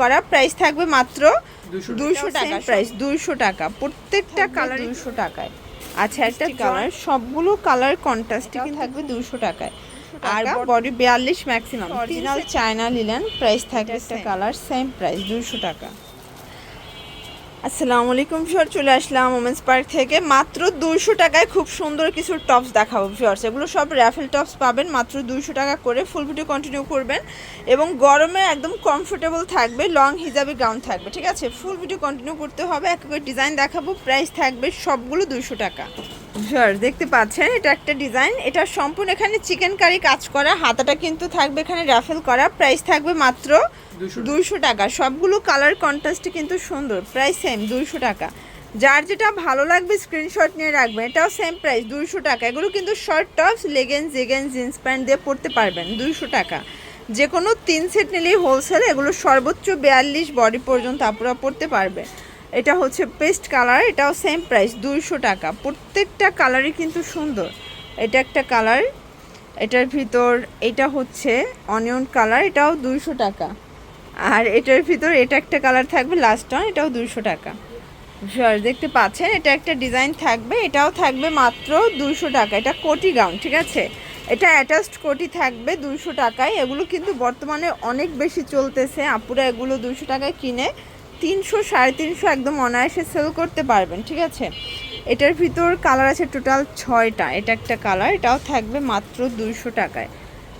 করা প্রাইস থাকবে মাত্র দুশো টাকা। প্রাইস দুইশো টাকা। প্রত্যেকটা কালার দুইশো টাকায়। আচ্ছা একটা কালার সবগুলো কালার কন্ট্রাস্টে থাকবে দুইশো টাকায়। আর বডি বিয়াল্লিশ maximum original China linen price থাকবে একটা কালার সেম প্রাইস দুইশো টাকা। আসসালামু আলাইকুম ভিউয়ার চলে আসলাম ওমেন্স পার্ক থেকে। মাত্র দুইশো টাকায় খুব সুন্দর কিছু টপস দেখাবো ভিউয়ার্স। এগুলো সব র্যাফেল টপস পাবেন, মাত্র দুইশো টাকা করে ফুল ভিডিও কন্টিনিউ করবেন। এবং গরমে একদম কমফোর্টেবল থাকবে লং হিজাবি গাউন থাকবে, ঠিক আছে? ফুল ভিডিও কন্টিনিউ করতে হবে, এক ডিজাইন দেখাবো প্রাইস থাকবে সবগুলো দুইশো টাকা। ভিউয়ার্স দেখতে পাচ্ছেন এটা একটা ডিজাইন এটা সম্পূর্ণ এখানে চিকেন কারি কাজ করা। হাতাটা কিন্তু থাকবে এখানে র্যাফেল করা। প্রাইস থাকবে মাত্র দুইশো টাকা। সবগুলো কালার কন্ট্রাস্টে কিন্তু সুন্দর। প্রাইস সেম দুইশো টাকা। যার যেটা ভালো লাগবে স্ক্রিনশট নিয়ে রাখবেন। এটাও সেম প্রাইস দুইশো টাকা। এগুলো কিন্তু short tops leggings jeggings jeans pant দিয়ে পরতে পারবেন। দুইশো টাকা। যে কোনো তিন সেট নিলেই হোলসেল এগুলো সর্বোচ্চ বিয়াল্লিশ বডি পর্যন্ত আপনারা পরতে পারবে। এটা হচ্ছে পেস্ট কালার এটাও সেম প্রাইস দুইশো টাকা। প্রত্যেকটা কালারই কিন্তু সুন্দর। এটা একটা কালার এটার ভিতর এটা হচ্ছে অনিয়ন কালার এটাও দুইশো টাকা। আর এটার ভিতর এটা একটা কালার থাকবে লাস্ট অন এটাও দুইশো টাকা। Sure, দেখতে পাচ্ছেন এটা একটা ডিজাইন থাকবে এটাও থাকবে মাত্র দুইশো টাকা। এটা কোটি গাউন ঠিক আছে? এটা অ্যাটাচড কোটি থাকবে দুইশো টাকায়। এগুলো কিন্তু বর্তমানে অনেক বেশি চলতেছে। আপুরা এগুলো দুইশো টাকায় কিনে তিনশো, সাড়ে তিনশো একদম অনায়াসে সেল করতে পারবেন, ঠিক আছে? এটার ভিতর কালার আছে টোটাল ছয়টা, এটা একটা কালার এটাও থাকবে মাত্র দুইশো টাকায়।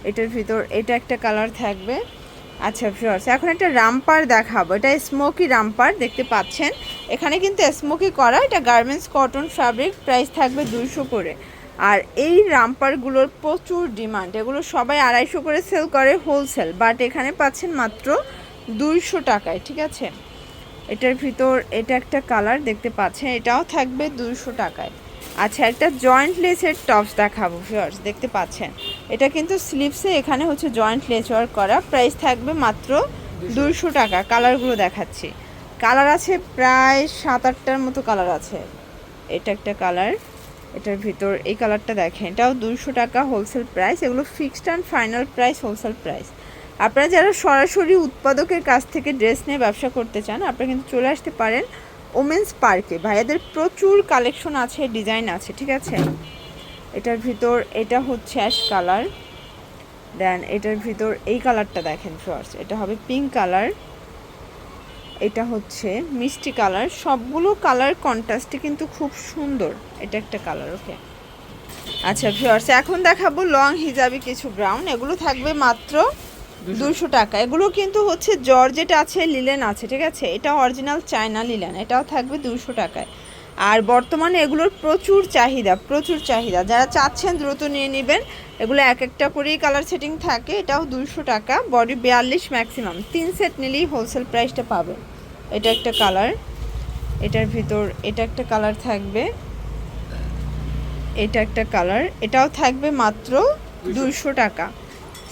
এটার ভিতর, এটা একটা কালার থাকবে। আচ্ছা ফিওর্স এখন একটা রামপার দেখাবো, এটা স্মোকি রামপার, দেখতে পাচ্ছেন? এখানে কিন্তু স্মোকি করা, এটা গার্মেন্টস কটন ফ্যাব্রিক প্রাইস থাকবে দুইশো করে। আর এই রামপারগুলোর প্রচুর ডিমান্ড এগুলো সবাই আড়াইশো করে সেল করে হোলসেল বাট এখানে পাচ্ছেন মাত্র দুইশো টাকায়, ঠিক আছে? এটার ভিতর এটা একটা কালার দেখতে পাচ্ছেন, এটাও থাকবে দুশো টাকায়। আচ্ছা একটা জয়েন্ট লেসের টপস দেখাবো ভিউয়ার্স দেখতে পাচ্ছেন? এটা কিন্তু স্লিপসে এখানে হচ্ছে জয়েন্ট লেস ওয়ার্ক করা প্রাইস থাকবে মাত্র দুশো টাকা কালারগুলো দেখাচ্ছি। কালার আছে প্রায় সাত আটটার মতো কালার আছে। এটা একটা কালার এটার ভিতর এই কালারটা দেখেন, এটাও দুশো টাকা হোলসেল প্রাইস এগুলো fixed and final price wholesale price আপনারা যারা সরাসরি উৎপাদকের কাছ থেকে ড্রেস নিয়ে ব্যবসা করতে চান, আপনারা কিন্তু চলে আসতে পারেন ওমেন্স পার্কে ভাইয়াদের প্রচুর কালেকশন আছে ডিজাইন আছে, ঠিক আছে? এটার ভিতর, এটা হচ্ছে অ্যাশ কালার দেন এটার ভিতর, এই কালারটা দেখেন ফার্স্ট এটা হবে পিঙ্ক কালার এটা হচ্ছে মিষ্টি কালার সবগুলো কালার কন্ট্রাস্টে কিন্তু খুব সুন্দর। এটা একটা কালার ওকে আচ্ছা ভিউয়ার্স এখন দেখাবো লং হিজাবি কিছু ব্রাউন এগুলো থাকবে মাত্র দুশো টাকা। এগুলো কিন্তু হচ্ছে জর্জেট আছে লিলেন আছে ঠিক আছে? এটা অরিজিনাল চায়না লিলেন এটাও থাকবে দুশো টাকায়। আর বর্তমানে এগুলোর প্রচুর চাহিদা প্রচুর চাহিদা। যারা চাচ্ছেন দ্রুত নিয়ে নেবেন। এগুলো এক একটা করেই কালার সেটিং থাকে এটাও দুশো টাকা বডি বিয়াল্লিশ ম্যাক্সিমাম তিন সেট নিলেই হোলসেল প্রাইসটা পাবে এটা একটা কালার এটার ভিতর এটা একটা কালার থাকবে। এটা একটা কালার এটাও থাকবে মাত্র দুশো টাকা।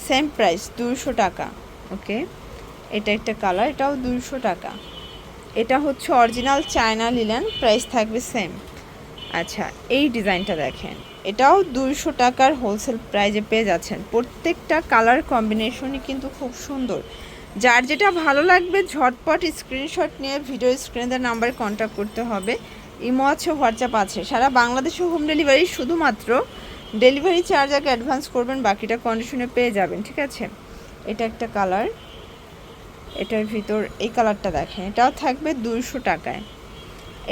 সেম প্রাইস দুইশো টাকা ওকে এটা একটা কালার এটাও দুইশো টাকা। এটা হচ্ছে অরিজিনাল চায়না লিলেন প্রাইস থাকবে সেম আচ্ছা এই ডিজাইনটা দেখেন, এটাও দুইশো টাকার হোলসেল প্রাইজে পেয়ে যাচ্ছেন। প্রত্যেকটা কালার কম্বিনেশনই কিন্তু খুব সুন্দর। যার যেটা ভালো লাগবে, ঝটপট স্ক্রিনশট নিয়ে ভিডিও স্ক্রিনের নাম্বারে কন্ট্যাক্ট করতে হবে। ইমো আছে হোয়াটসঅ্যাপ আছে। সারা বাংলাদেশে হোম ডেলিভারি শুধুমাত্র ডেলিভারি চার্জ আগে অ্যাডভান্স করবেন, বাকিটা কন্ডিশনে পেয়ে যাবেন, ঠিক আছে? এটা একটা কালার এটার ভিতর এই কালারটা দেখেন, এটাও থাকবে দুইশো টাকায়।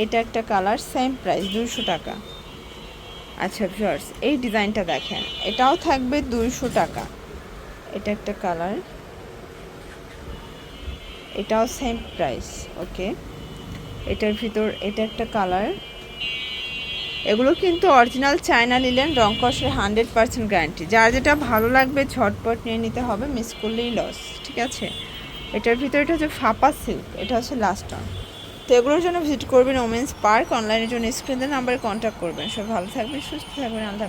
এটা একটা কালার সেম প্রাইস দুইশো টাকা। আচ্ছা ভিউয়ার্স এই ডিজাইনটা দেখেন, এটাও থাকবে দুইশো টাকা। এটা একটা কালার এটাও সেম প্রাইস ওকে এটার ভিতর এটা একটা কালার এগুলো কিন্তু অরিজিনাল চায়না নিলেন রং কষের হান্ড্রেড পার্সেন্ট গ্যারান্টি যার যেটা ভালো লাগবে, ঝটপট নিয়ে নিতে হবে মিস করলেই লস ঠিক আছে? এটার ভিতরে এটা হচ্ছে ফাপা সিল্ক এটা হচ্ছে লাস্ট অন তো এগুলোর জন্য ভিজিট করবেন ওমেন্স পার্ক অনলাইনের জন্য স্ক্রিনের নাম্বারে কন্ট্যাক্ট করবেন। সব ভালো থাকবেন, সুস্থ থাকবেন, আল্লাহ